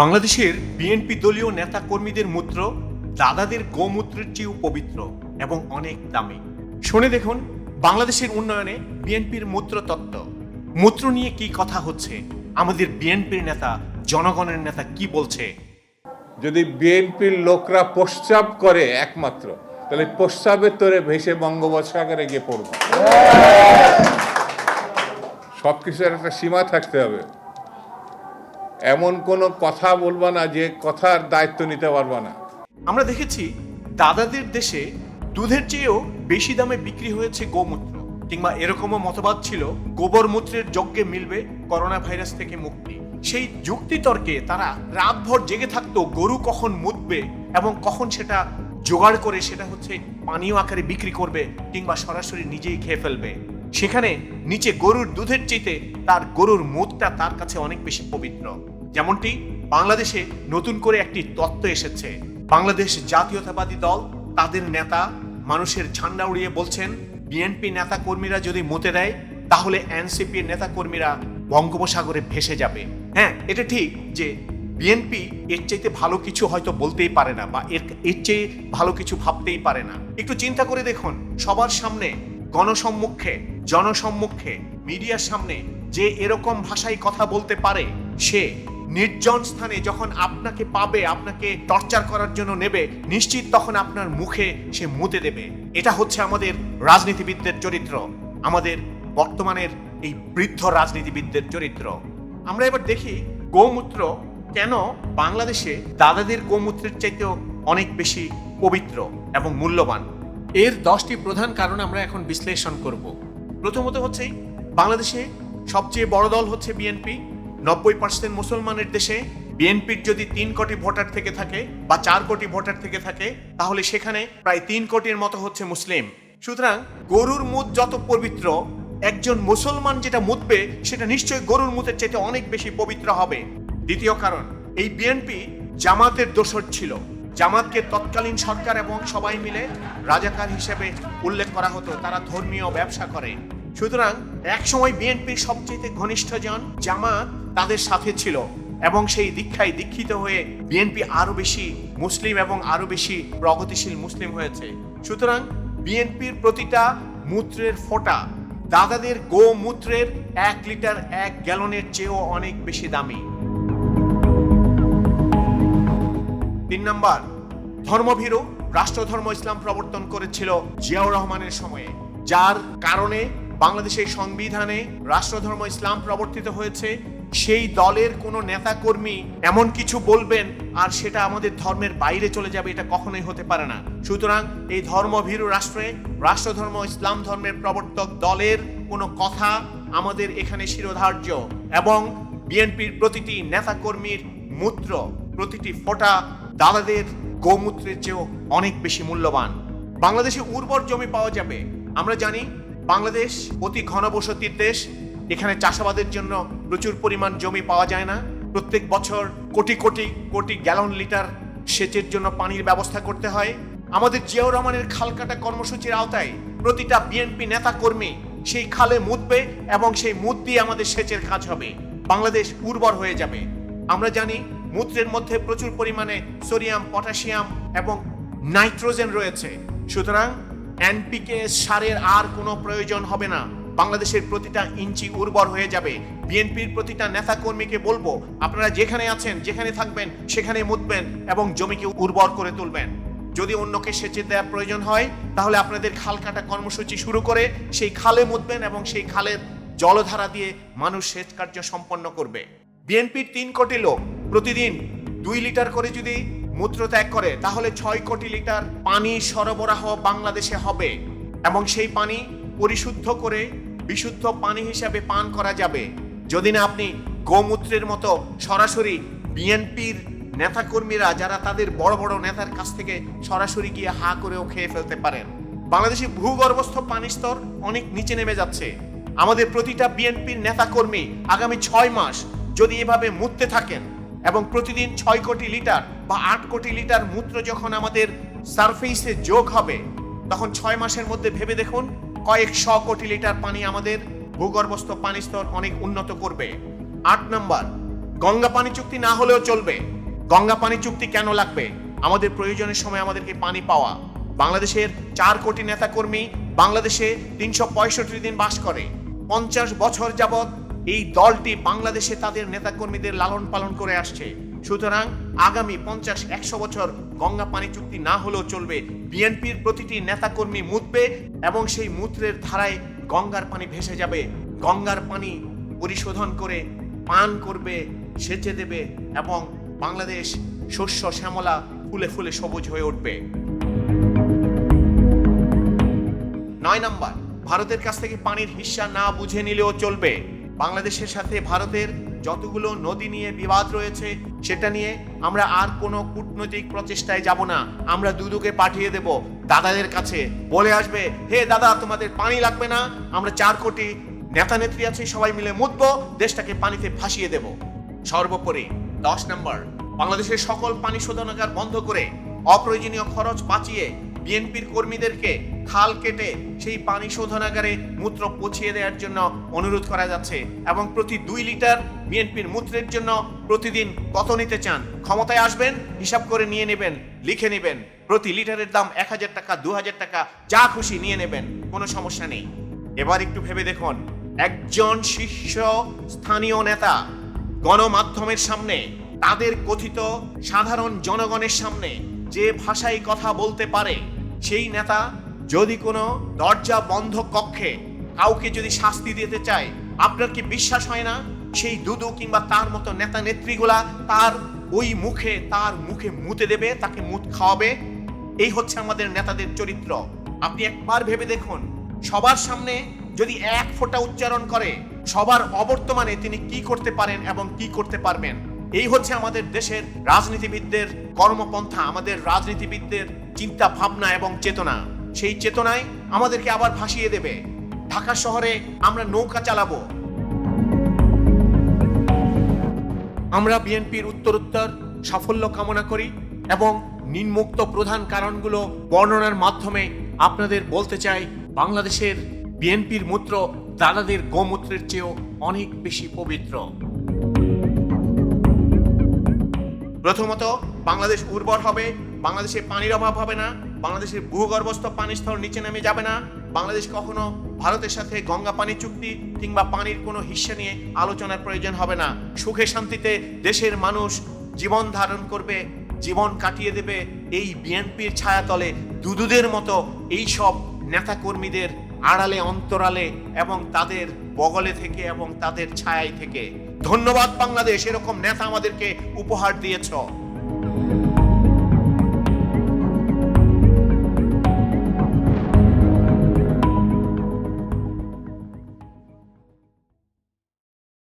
বাংলাদেশের বিএনপি দলীয় নেতা কর্মীদের মূত্র দাদাদের গোমূত্রের চেয়েও পবিত্র এবং অনেক দামি। শুনে দেখুন বাংলাদেশের উন্নয়নে বিএনপির মূত্র তত্ত্ব। মূত্র নিয়ে কি কথা হচ্ছে? আমাদের বিএনপির নেতা, জনগণের নেতা কি বলছে? যদি বিএনপির লোকরা প্রস্রাব করে একমাত্র, তাহলে প্রস্রাবের তোরে ভেসে বঙ্গোপসাগরে গিয়ে পড়ব। সব কিছুর একটা সীমা থাকতে হবে। এমন কোনো কথা বলবা না যে কথার দায়িত্ব নিতে পারবা না। আমরা দেখেছি দাদাদের দেশে দুধের চেয়েও বেশি দামে বিক্রি হয়েছে গোমূত্র, কিংবা এরকমও মতবাদ ছিল গোবর মূত্রের যজ্ঞে মিলবে করোনা ভাইরাস থেকে মুক্তি। সেই যুক্তিতর্কে তারা রাতভর জেগে থাকতো গরু কখন মুতবে এবং কখন সেটা জোগাড় করে সেটা হচ্ছে পানীয় আকারে বিক্রি করবে কিংবা সরাসরি নিজেই খেয়ে ফেলবে। সেখানে নিচে গরুর দুধের চেয়ে তার গরুর মুতটা তার কাছে অনেক বেশি পবিত্র। যেমনটি বাংলাদেশে নতুন করে একটি তত্ত্ব এসেছে। বাংলাদেশ জাতীয়তাবাদী দল, তাদের নেতা মানুষের ঝান্ডা উড়িয়ে বলছেন, বিএনপি নেতা কর্মীরা যদি মতে দেয়, তাহলে এনসিপি নেতা কর্মীরা বঙ্গোপসাগরে ভেসে যাবে। হ্যাঁ এটা ঠিক যে বিএনপি এর চাইতে ভালো কিছু হয়তো বলতেই পারে না বা এর এর চেয়ে ভালো কিছু ভাবতেই পারে না। একটু চিন্তা করে দেখুন, সবার সামনে গণসম্মুখে, জনসম্মুখে, মিডিয়ার সামনে যে এরকম ভাষায় কথা বলতে পারে সে নির্জন স্থানে যখন আপনাকে পাবে, আপনাকে টর্চার করার জন্য নেবে, নিশ্চিত তখন আপনার মুখে সে মুতে দেবে। এটা হচ্ছে আমাদের রাজনীতিবিদদের চরিত্র, আমাদের বর্তমানের এই বৃদ্ধ রাজনীতিবিদদের চরিত্র। আমরা এবার দেখি গোমূত্র কেন বাংলাদেশে দাদাদের গোমূত্রের চাইতেও অনেক বেশি পবিত্র এবং মূল্যবান। এর দশটি প্রধান কারণ আমরা এখন বিশ্লেষণ করব। প্রথমত হচ্ছে, বাংলাদেশে সবচেয়ে বড় দল হচ্ছে বিএনপি নব্বই পার্সেন্ট মুসলমানের দেশে বিএনপির যদি তিন কোটি ভোটার থেকে থাকে বা চার কোটি ভোটার থেকে থাকে, তাহলে সেখানে প্রায় তিন কোটির মতো হচ্ছে মুসলিম। সুতরাং গরুর মুদ যত পবিত্র, একজন মুসলমান যেটা মুতবে সেটা নিশ্চয়ই গরুর মুতের চাইতে অনেক বেশি পবিত্র হবে। দ্বিতীয় কারণ, এই বিএনপি জামাতের দোসর ছিল। জামাতকে তৎকালীন সরকার এবং সবাই মিলে রাজাকার হিসেবে উল্লেখ করা হতো, তারা ধর্মীয় ব্যবসা করে। সুতরাং একসময় বিএনপির সবচেয়ে ঘনিষ্ঠজন জামাত তাদের সাথে ছিল এবং সেই দীক্ষায় দীক্ষিত হয়ে বিএনপি আরও বেশি মুসলিম এবং আরও বেশি প্রগতিশীল মুসলিম হয়েছে। সুতরাং বিএনপির প্রতিটা মূত্রের ফোঁটা দাদাদের গো মূত্রের এক লিটার এক গ্যালনের চেয়েও অনেক বেশি দামি। তিন নম্বর, ধর্মভীরু, রাষ্ট্রধর্ম ইসলাম প্রবর্তন করেছিল জিয়াউর রহমানের সময়ে, যার কারণে বাংলাদেশের সংবিধানে রাষ্ট্রধর্ম ইসলাম প্রবর্তিত হয়েছে, সেই দলের কোনো নেতা কর্মী এমন কিছু বলবেন আর সেটা আমাদের ধর্মের বাইরে চলে যাবে, এটা কখনোই হতে পারে না। সুতরাং এই ধর্মভীরু রাষ্ট্রে রাষ্ট্রধর্ম, ইসলাম ধর্মের প্রবর্তক দলের কোনো কথা আমাদের এখানে শিরোধার্য এবং বিএনপির প্রতিটি নেতাকর্মীর মূত্র, প্রতিটি ফোঁটা দাদাদের গোমূত্রের চেয়েও অনেক বেশি মূল্যবান। বাংলাদেশে উর্বর জমি পাওয়া যাবে। আমরা জানি বাংলাদেশ অতি ঘনবসতির দেশ, এখানে চাষাবাদের জন্য প্রচুর পরিমাণ জমি পাওয়া যায় না। প্রত্যেক বছর কোটি কোটি কোটি গ্যালন লিটার সেচের জন্য পানির ব্যবস্থা করতে হয়। আমাদের জিয়াউর রহমানের খালকাটা কর্মসূচির আওতায় প্রতিটা বিএনপি নেতা কর্মী সেই খালে মুদবে এবং সেই মুদ দিয়ে আমাদের সেচের কাজ হবে। বাংলাদেশ উর্বর হয়ে যাবে। আমরা জানি মূত্রের মধ্যে প্রচুর পরিমাণে সোডিয়াম, পটাশিয়াম এবং নাইট্রোজেন রয়েছে। সুতরাং এনপিকে সারের আর কোনো প্রয়োজন হবে না। বাংলাদেশের প্রতিটা ইঞ্চি উর্বর হয়ে যাবে। বিএনপির প্রতিটা নেতা কর্মীকে বলব, আপনারা যেখানে আছেন, যেখানে থাকবেন, সেখানে মুতবেন এবং জমিকে উর্বর করে তুলবেন। যদি অন্যকে সেচে দেওয়ার প্রয়োজন হয়, তাহলে আপনাদের খাল কাটা কর্মসূচি শুরু করে সেই খালে মুতবেন এবং সেই খালের জলধারা দিয়ে মানুষ সেচ কার্য সম্পন্ন করবে। বিএনপির তিন কোটি লোক প্রতিদিন দুই লিটার করে যদি মূত্র ত্যাগ করে, তাহলে ছয় কোটি লিটার পানি সরবরাহ বাংলাদেশে হবে এবং সেই পানি পরিশুদ্ধ করে বিশুদ্ধ পানি হিসাবে পান করা যাবে। যদি না আপনি গোমূত্রের মতো সরাসরি বিএনপির নেতাকর্মীরা যারা তাদের বড় বড় নেতার কাছ থেকে সরাসরি গিয়ে হা করেও খেয়ে ফেলতে পারেন। বাংলাদেশে ভূগর্ভস্থ পানি স্তর অনেক নিচে নেমে যাচ্ছে। আমাদের প্রতিটা বিএনপির নেতাকর্মী আগামী ছয় মাস যদি এভাবে মুততে থাকেন এবং প্রতিদিন ছয় কোটি লিটার বা আট কোটি লিটার মূত্র যখন আমাদের সারফেসে যোগ হবে, তখন ছয় মাসের মধ্যে ভেবে দেখুন, কয়েক শ কোটি লিটার পানি আমাদের ভূগর্ভস্থ পানি স্তর অনেক উন্নত করবে। আট নম্বর, গঙ্গা পানি চুক্তি না হলেও চলবে। গঙ্গা পানি চুক্তি কেন লাগবে? আমাদের প্রয়োজনের সময় আমাদেরকে পানি পাওয়া। বাংলাদেশের চার কোটি নেতাকর্মী বাংলাদেশে তিনশো পঁয়ষট্টি দিন বাস করে। পঞ্চাশ বছর যাবৎ এই দলটি বাংলাদেশে তাদের নেতাকর্মীদের লালন পালন করে আসছে। সুতরাং আগামী পঞ্চাশ একশো বছর গঙ্গা পানি চুক্তি না হলেও চলবে। বিএনপির প্রতিটি নেতাকর্মী মুতবে এবং সেই মূত্রের ধারায় গঙ্গার পানি ভেসে যাবে। গঙ্গার পানি পরিশোধন করে পান করবে, সেচে দেবে এবং বাংলাদেশ শস্য শ্যামলা ফুলে ফুলে সবুজ হয়ে উঠবে। নয় নাম্বার, ভারতের কাছ থেকে পানির হিস্সা না বুঝে নিলেও চলবে। বাংলাদেশের সাথে ভারতের যতগুলো নদী নিয়ে বিবাদ রয়েছে, সেটা নিয়ে আমরা আর কোনো কূটনৈতিক প্রচেষ্টায় যাব না। আমরা দুদুকে পাঠিয়ে দেব দাদাদের কাছে। বলে আসবে, হে দাদা, তোমাদের পানি লাগবে না? আমরা চার কোটি নেতা নেত্রী আছে, সবাই মিলে মুতবো, দেশটাকে পানিতে ভাসিয়ে দেব। সর্বোপরি, দশ নম্বর, বাংলাদেশের সকল পানি শোধনাগার বন্ধ করে অপ্রয়োজনীয় খরচ বাঁচিয়ে বিএনপির কর্মীদেরকে খাল কেটে সেই পানি শোধনাগারে মূত্র পচিয়ে দেওয়ার জন্য অনুরোধ করা যাচ্ছে এবং প্রতি দুই লিটার বিএনপির মূত্রের জন্য প্রতিদিন কত নিতে চান? ক্ষমতায় আসবেন, হিসাব করে নিয়ে নেবেন, লিখে নেবেন। প্রতি লিটারের দাম এক হাজার টাকা, দু হাজার টাকা, যা খুশি নিয়ে নেবেন, কোনো সমস্যা নেই। এবার একটু ভেবে দেখুন, একজন শীর্ষ স্থানীয় নেতা গণমাধ্যমের সামনে, তাদের কথিত সাধারণ জনগণের সামনে যে ভাষায় কথা বলতে পারে সেই নেতা যদি কোনো দরজা বন্ধ কক্ষে কাউকে যদি শাস্তি দিতে চায়, আপনার কি বিশ্বাস হয় না? সেই দুদু কিংবা তার মতো নেতা নেত্রীগুলা তার ওই মুখে, তার মুখে মুতে দেবে, তাকে মুত খাওয়াবে? এই হচ্ছে আমাদের নেতাদের চরিত্র। আপনি একবার ভেবে দেখুন, সবার সামনে যদি এক ফোঁটা উচ্চারণ করে, সবার অবর্তমানে তিনি কি করতে পারেন এবং কি করতে পারবেন? এই হচ্ছে আমাদের দেশের রাজনীতিবিদদের কর্মপন্থা, আমাদের রাজনীতিবিদদের চিন্তা, ভাবনা এবং চেতনা। সেই চেতনায় আমাদেরকে আবার ভাসিয়ে দেবে। ঢাকা শহরে আমরা নৌকা চালাবো। আমরা বিএনপির উত্তরোত্তর সাফল্য কামনা করি এবং নিম্মুক্ত প্রধান কারণগুলো বর্ণনার মাধ্যমে আপনাদের বলতে চাই, বাংলাদেশের বিএনপির মূত্র দাদাদের গোমূত্রের চেয়েও অনেক বেশি পবিত্র। প্রথমত, বাংলাদেশ উর্বর হবে, বাংলাদেশে পানির অভাব হবে না, বাংলাদেশের ভূগর্ভস্থ পানির স্তর নিচে নেমে যাবে না, বাংলাদেশ কখনো ভারতের সাথে গঙ্গা পানি চুক্তি কিংবা পানির কোনো হিস্সা নিয়ে আলোচনার প্রয়োজন হবে না। সুখে শান্তিতে দেশের মানুষ জীবন ধারণ করবে, জীবন কাটিয়ে দেবে, এই বিএনপির ছায়াতলে দুদুদের মতো এই সব নেতাকর্মীদের আড়ালে, অন্তরালে এবং তাদের বগলে থেকে এবং তাদের ছায়ায় থেকে। ধন্যবাদ বাংলাদেশ, এরকম নেতা আমাদেরকে উপহার দিয়েছ।